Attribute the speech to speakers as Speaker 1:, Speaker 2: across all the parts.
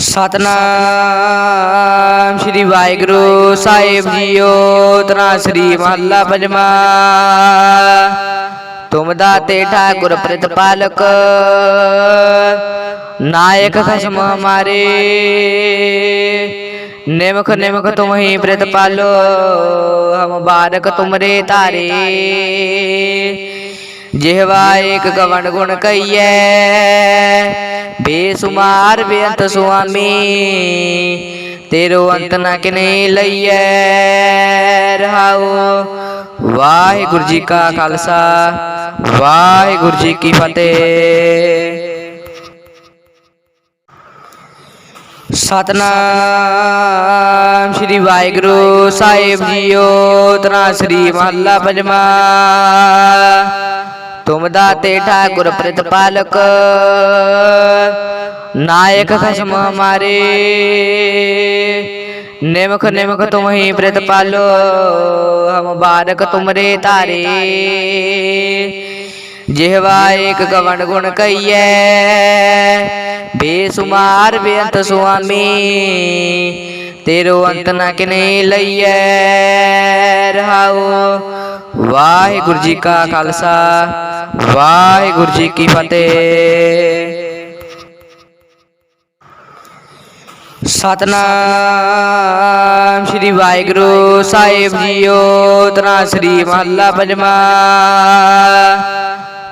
Speaker 1: ਸਤਨਾਮ ਸ੍ਰੀ ਵਾਹਿਗੁਰੂ ਸਾਹਿਬ ਜੀਓ, ਤਨਾ ਸ੍ਰੀ ਮਹੱਲਾ ਪੰਜਵਾ। ਤੁਮ ਦਾਤੇ ਠਾਕੁਰ ਪ੍ਰਤਪਾਲਕ ਨਾਇਕ ਖਸਮ ਹਮਾਰੇ। ਨਿਮਖ ਨਿਮਖ ਤੁਮ ਹੀ ਪ੍ਰਤਪਾਲੋ ਹਮ ਬਾਰਕ ਤੁਮਰੇ ਤਾਰੇ ਜਿਹਵਾ ਏਕ ਗਵਣ ਗੁਣ ਕਈਐ सुमार बेअंत स्वामी तेरो अंत न कि नहीं लइए रहाओ। वाहे जी का खालसा वाहेगुरु जी की फतेह। सतनाम श्री वाहेगुरु साहिब जीओ तना श्री महला पंजमा तुम दाते ठाकुर प्रतिपालक नायक खसम हमारे। नेमख नेमख तुम ही प्रत पालो। हम बारक तुमरे तारे। जेहवा एक गवन गुण कहिए। बेसुमार बेअंत स्वामी तेरो अंत ना कि नहीं लइए। रहाओ। वाहे गुरु जी का खालसा। वाहे गुरु जी की फतेह। ਸਤਨਾਮ ਸ੍ਰੀ ਵਾਹਿਗੁਰੂ ਸਾਹਿਬ ਜੀਓ, ਤਨਾ ਸ੍ਰੀ ਮਹੱਲਾ ਪੰਜਵਾ।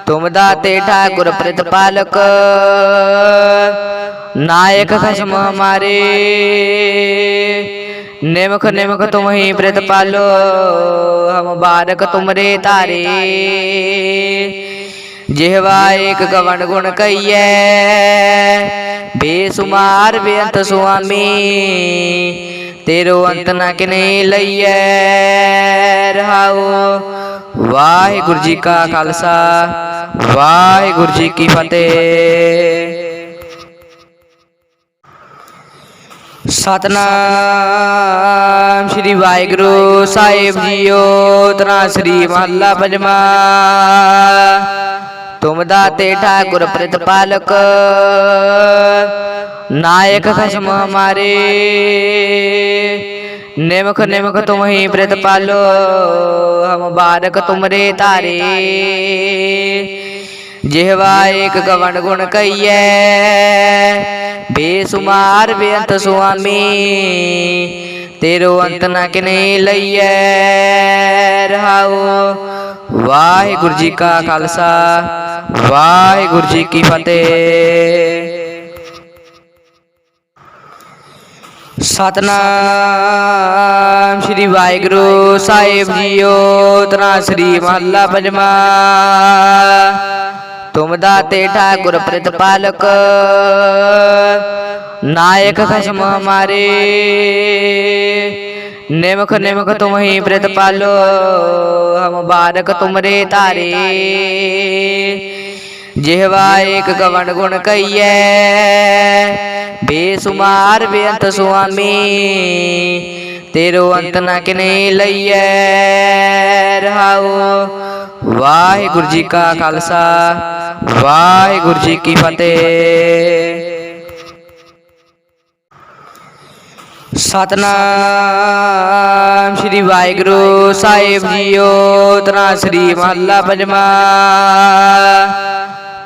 Speaker 1: ਤੁਮ ਦਾਤੇ ਠਾਕੁਰ ਪ੍ਰਤਪਾਲਕ, ਨਾਇਕ ਖਸਮ ਹਮਾਰੇ। ਨਿਮਖ ਨਿਮਖ ਤੁਮ ਹੀ ਪ੍ਰਤਪਾਲੋ, ਹਮ ਬਾਰਕ ਤੁਮਰੇ ਤਾਰੇ ਜਿਹਵਾ ਏਕ ਗਵਣ ਗੁਣ ਕਈਐ बेसुमार बेअंत स्वामी तेरो अंत ना के नहीं लइए रहाओ। जी का खालसा वाहेगुरु जी की फतेह। सतनाम श्री वाहेगुरु साहिब जीओ तना श्री महला पंजमा। तुम दाते ठाकुर प्रत पालक नायक खसम हमारे। नेमख नेमख तुम ही प्रत पालो हम बारक तुमरे तारे। जिहवा एक गवन गुण कहिए। बेसुमार बेअंत स्वामी तेरो अंत न किने लइए। रहाओ। ਵਾਹਿਗੁਰੂ ਜੀ ਕਾ ਖਾਲਸਾ, ਵਾਹਿਗੁਰੂ ਜੀ ਕੀ ਫਤਿਹ। ਸਤਨਾਮ ਸ੍ਰੀ ਵਾਹਿਗੁਰੂ ਸਾਹਿਬ ਜੀਓ, ਤਨਾ ਸ੍ਰੀ ਮਹੱਲਾ ਪੰਜਵਾ। ਤੁਮ ਦਾਤੇ ਠਾਕੁਰ ਪ੍ਰਤਪਾਲਕ ਨਾਇਕ ਖਸਮ ਹਮਾਰੇ नेमख नेमख तुम ही प्रेत पालो, हम बारक तुमरे तारे। जेहवा एक गवन गुण कहिए, बेसुमार बेअंत स्वामी तेरो अंत ना कि नहीं लइए रहाओ वाहे गुरु जी का खालसा वाहे गुरु जी की फतेह। ਸਤਨਾਮ ਸ੍ਰੀ ਵਾਹਿਗੁਰੂ ਸਾਹਿਬ ਜੀਓ, ਤਨਾ ਸ੍ਰੀ ਮਹੱਲਾ ਪੰਜਵਾ।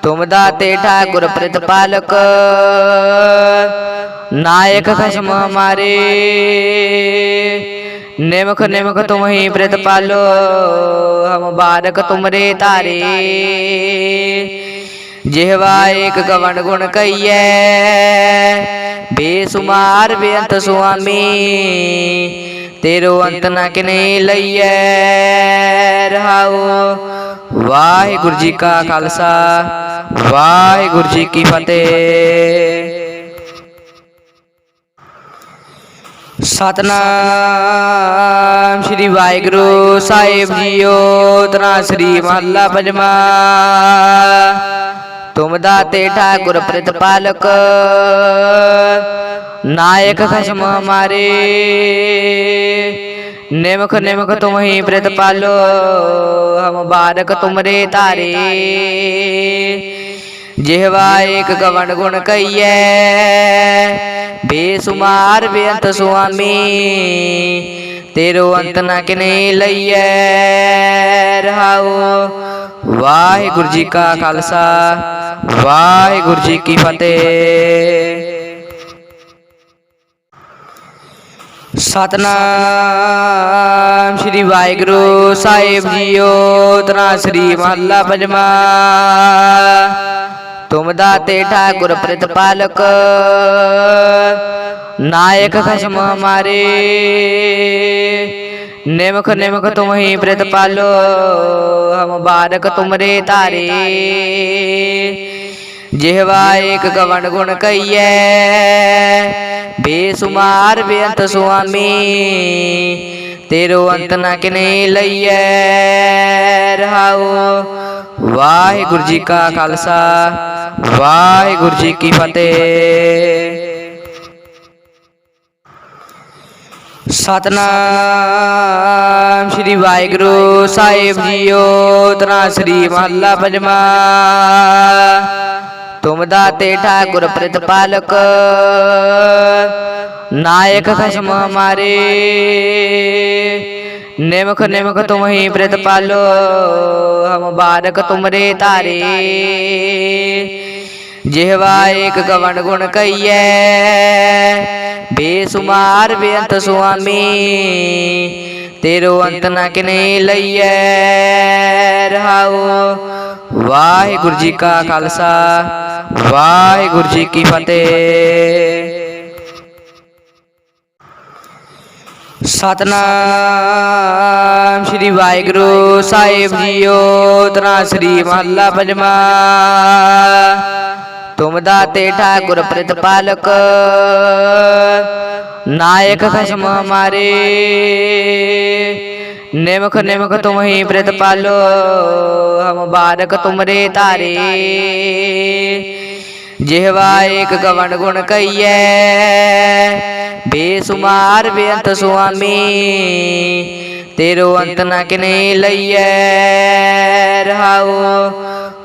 Speaker 1: ਤੁਮ ਦਾਤੇ ਠਾਕੁਰ ਪ੍ਰਤਪਾਲਕ ਨਾਇਕ ਖਸਮ ਹਮਾਰੇ। ਨਿਮਖ ਨਿਮਖ ਤੁਮ ਹੀ ਪ੍ਰਤਪਾਲੋ ਹਮ ਬਾਰਕ ਤੁਮਰੇ ਤਾਰੇ ਜਿਹਵਾ ਏਕ ਗਵਣ ਗੁਣ ਕਈਐ सुमार बेअंत स्वामी तेरो अंत न कि लइए रहाओ। जी का खालसा वाहेगुरु जी की फतेह। सतनाम श्री वाहेगुरु साहेब जीओ तना श्री महला पंजमा। तुम दाते ठाकुर प्रतिपालक। नायक खसम हमारे। नेमख नेमख तुम ही प्रत पालो हम बारक तुमरे तारे। जिहवा एक गवन गुण कहिए बेसुमार बेअंत स्वामी तेरो अंत ना कि नहीं लइए रहाओ वाहे गुरु जी का खालसा। ਵਾਹਿਗੁਰੂ ਜੀ ਕੀ ਫਤਿਹ। ਸਤਨਾਮ ਸ੍ਰੀ ਵਾਹਿਗੁਰੂ ਸਾਹਿਬ ਜੀਓ, ਤਨਾ ਸ੍ਰੀ ਮਹੱਲਾ ਪੰਜਵਾ। ਤੁਮ ਦਾਤੇ ਠਾਕੁਰ ਪ੍ਰਤਪਾਲਕ, ਨਾਇਕ ਖਸਮ ਹਮਾਰੇ। नेमक नेमक तुम ही प्रेत पालो हम बारक तुमरे तारे। जेहवा एक गवन गुण कहिए, बेसुमार बेअंत स्वामी तेरो अंत ना कि नहीं लइए रहाओ वाहे गुरु जी का खालसा वाहे गुरु जी की फतेह। ਸਤਨਾਮ ਸ੍ਰੀ ਵਾਹਿਗੁਰੂ ਸਾਹਿਬ ਜੀਓ, ਤਨਾ ਸ੍ਰੀ ਮਹੱਲਾ ਪੰਜਵਾ। ਤੁਮ ਦਾਤੇ ਠਾਕੁਰ ਪ੍ਰਤਪਾਲਕ ਨਾਇਕ ਖਸਮ ਹਮਾਰੇ। ਨਿਮਖ ਨਿਮਖ ਤੁਮ ਹੀ ਪ੍ਰਤਪਾਲੋ ਹਮ ਬਾਰਕ ਤੁਮਰੇ ਤਾਰੇ ਜਿਹਵਾ ਏਕ ਗਵਣ ਗੁਣ ਕਈਐ ਬੇਸੁਮਾਰ ਬੇਅੰਤ ਸੁਆਮੀ ਤੇਰੋ ਅੰਤ ਨਾ ਕਿਨੇ ਲਈਐ ਰਹਾਉ ਵਾਹਿਗੁਰੂ ਜੀ ਕਾ ਖਾਲਸਾ ਵਾਹਿਗੁਰੂ ਜੀ ਕੀ ਫਤਿਹ ਸਤਨਾਮ ਸ੍ਰੀ ਵਾਹਿਗੁਰੂ ਸਾਹਿਬ ਜੀਓ ਤਨਾ ਸ੍ਰੀ ਮਹੱਲਾ ਪੰਜਵਾ तुम दाते ठाकुर प्रतिपालक। नायक खसम हमारे निमख निमख तुम ही प्रत पालो हम बारक तुमरे तारे। जिहवा एक गवन गुण कहिए। बेसुमार बेअंत स्वामी तेरो अंत ना किने लइए। रहाओ।